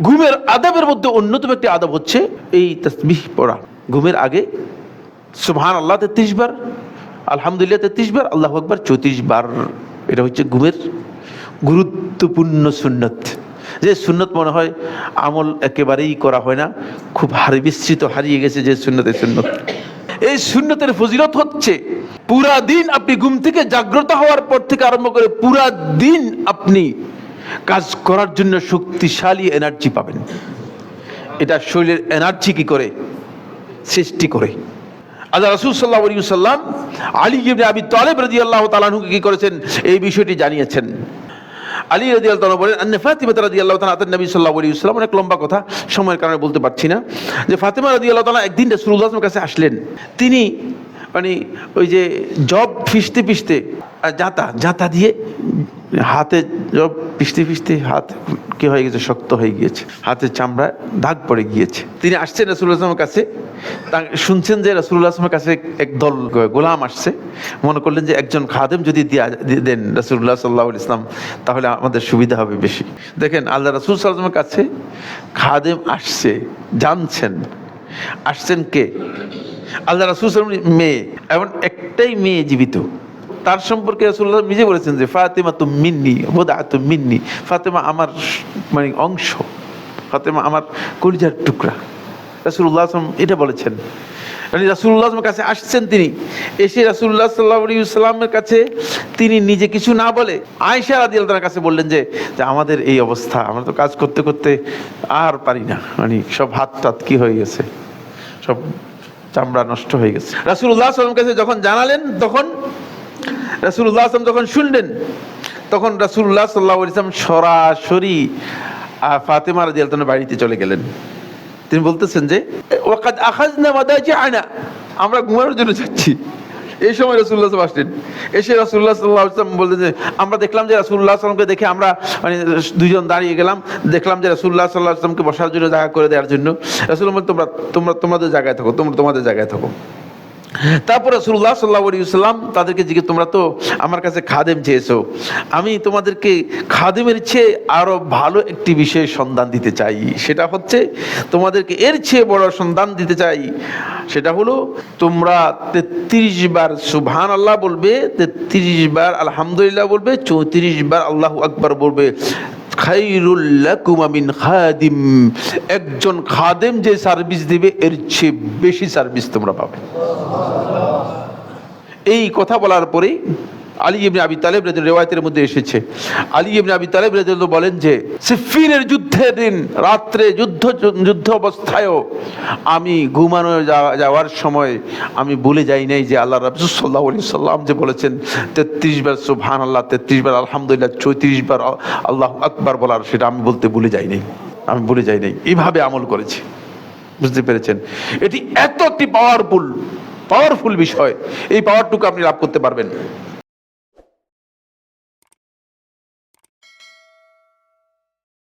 ঘুমের আদাবের মধ্যে অন্যতম একটি আদব হচ্ছে এই তসবিহ পড়া। ঘুমের আগে সুবহান আল্লাহ তেত্রিশ বার, আলহামদুলিল্লাহ তেত্রিশ বার, আল্লাহ আকবার চৌত্রিশ বার। এটা হচ্ছে ঘুমের গুরুত্বপূর্ণ সুন্নত। যে সুন্নত মনে হয় আমল একেবারেই করা হয় না, খুব হারি বিস্তৃত হারিয়ে গেছে যে সুন্নত সুন্নত। এই সুন্নতের ফজিলত হচ্ছে পুরা দিন আপনি ঘুম থেকে জাগ্রত হওয়ার পর থেকে আরম্ভ করে পুরা দিন আপনি কাজ করার জন্য শক্তিশালী এনার্জি পাবেন। এটা শরীরের এনার্জি কি করে? সৃষ্টি করে। আল্লাহ রাসূল সাল্লাল্লাহু আলাইহি সাল্লাম আলী ইবনে আবি তালেব রাদিয়াল্লাহু তাআলা আনহুকে কি করেছেন? এই বিষয়টি জানিয়েছেন। আলী রাদিয়াল্লাহু তাআলা বলেন, আন্না ফাতিমা রাদিয়াল্লাহু তাআলা আতান নবী সাল্লাল্লাহু আলাইহি ওয়াসাল্লাম। অনেক লম্বা কথা, সময়ের কারণে বলতে পারছি না। যে ফাতিমা রাদিয়াল্লাহু তাআলা একদিন রাসূলুল্লাহ সাল্লাল্লাহু কাছে আসলেন। তিনি মানে ওই যে জব ফিসতে ফিসতে জাতা জাতা দিয়ে হাতে জব পিষতে পিষতে হাত কি হয়ে গেছে? শক্ত হয়ে গিয়েছে। হাতের চামড়া দাগ পড়ে গিয়েছে। তিনি আসছেন রাসুল্লাহ আসলামের কাছে। শুনছেন যে রাসুল্লাহ আসলামের কাছে এক দল গোলাম আসছে। মনে করলেন যে একজন খাদেম যদি দেন রাসুল্লাহ সাল্লাহ ইসলাম তাহলে আমাদের সুবিধা হবে বেশি। দেখেন, আল্লাহ রাসুল সাল্লামের কাছে খাদেম আসছে, জানছেন। আসছেন কে? আল্লাহ রাসুল মেয়ে। এমন একটাই মেয়ে জীবিত। তার সম্পর্কে রাসুল্লাহ নিজে বলেছেন যে ফাতেমা তো মিন্নি বোধা তো মিন্নি, ফাতেমা আমার মানে অংশ, ফাতেমা আমার কলিজার টুকরা। রাসুল্লাহ আসলাম এটা বলেছেন। মানে রাসুল্লাহ আসলামের কাছে আসছেন তিনি। এসে রাসুল্লাহ সাল্লাহ সাল্লামের কাছে তিনি নিজে কিছু না বলে আয়সা রাদি আল্লাহর কাছে বললেন যে আমাদের এই অবস্থা, আমরা তো কাজ করতে করতে আর পারি না। মানে সব হাত টাত কি হয়ে গেছে? সব চামড়া নষ্ট হয়ে গেছে। রাসুল্লাহ সাল্লামের কাছে যখন জানালেন, তখন রাসুল্লাহ আসলাম যখন শুনলেন, তখন রাসুল্লাহ সাল্লাহ ইসলাম সরাসরি ফাতেমা রাজি আলতানের বাড়িতে চলে গেলেন। তিনি বলতেছেন যে, ওয়াকাদ আখাজ না মাদাজি আয়না আমরা ঘুমানোর জন্য যাচ্ছি। এই সময় রসুল্লাহ সাল্লাম আসলেন। এসে রসুল্লাহ সাল্লাহ আসলাম বললেন যে, আমরা দেখলাম যে রসুল্লাহ সাল্লামকে দেখে আমরা মানে দুজন দাঁড়িয়ে গেলাম। দেখলাম যে রসুল্লাহ সাল্লাহ আসলামকে বসার জন্য জায়গা করে দেওয়ার জন্য। রসুল্লাহ তোমরা তোমরা তোমাদের জায়গায় থাকো, তোমরা তোমাদের জায়গায় থাকো। তারপর রসুল্লাহ সাল্লাহ সাল্লাম তাদেরকে জিজ্ঞেস তোমরা তো আমার কাছে খাদেম চেয়েছো। আমি তোমাদেরকে খাদেমের চেয়ে আরও ভালো একটি বিষয়ে সন্ধান দিতে চাই। সেটা হচ্ছে, তোমাদেরকে এর চেয়ে বড় সন্ধান দিতে চাই। সেটা হলো, তোমরা তেত্রিশ বার সুবহান আল্লাহ বলবে, তেত্রিশ বার আলহামদুলিল্লাহ বলবে, চৌত্রিশ বার আল্লাহ আকবার বলবে। খাদিম। একজন খাদেম যে সার্ভিস দিবে, এর চেয়ে বেশি সার্ভিস তোমরা পাবে। এই কথা বলার পরে আলী ইবনে আবি তালেব রেওয়ায়তের মধ্যে এসেছে। আলী ইবনে আবি তালেব রাদিয়াল্লাহু বলেন যে, সিফিনের যুদ্ধের দিন, রাত্রে যুদ্ধ যুদ্ধ অবস্থায়ও আমি ঘুমানো যাওয়া- যাওয়ার সময় আমি ভুলে যাই নাই যে আল্লাহ রাসূল সাল্লাল্লাহু আলাইহি সাল্লাম যে বলেছেন, তেত্রিশ বার সুবহানাল্লাহ, তেত্রিশ বার আলহামদুলিল্লাহ, চৌত্রিশ বার আল্লাহ আকবার বলার সেটা আমি বলতে ভুলে যাই নাই। আমি ভুলে যাই নাই। এইভাবে আমল করেছি। বুঝতে পেরেছেন? এটি এত একটি পাওয়ারফুল পাওয়ারফুল বিষয় এই পাওয়ারটুকু আপনি লাভ করতে পারবেন।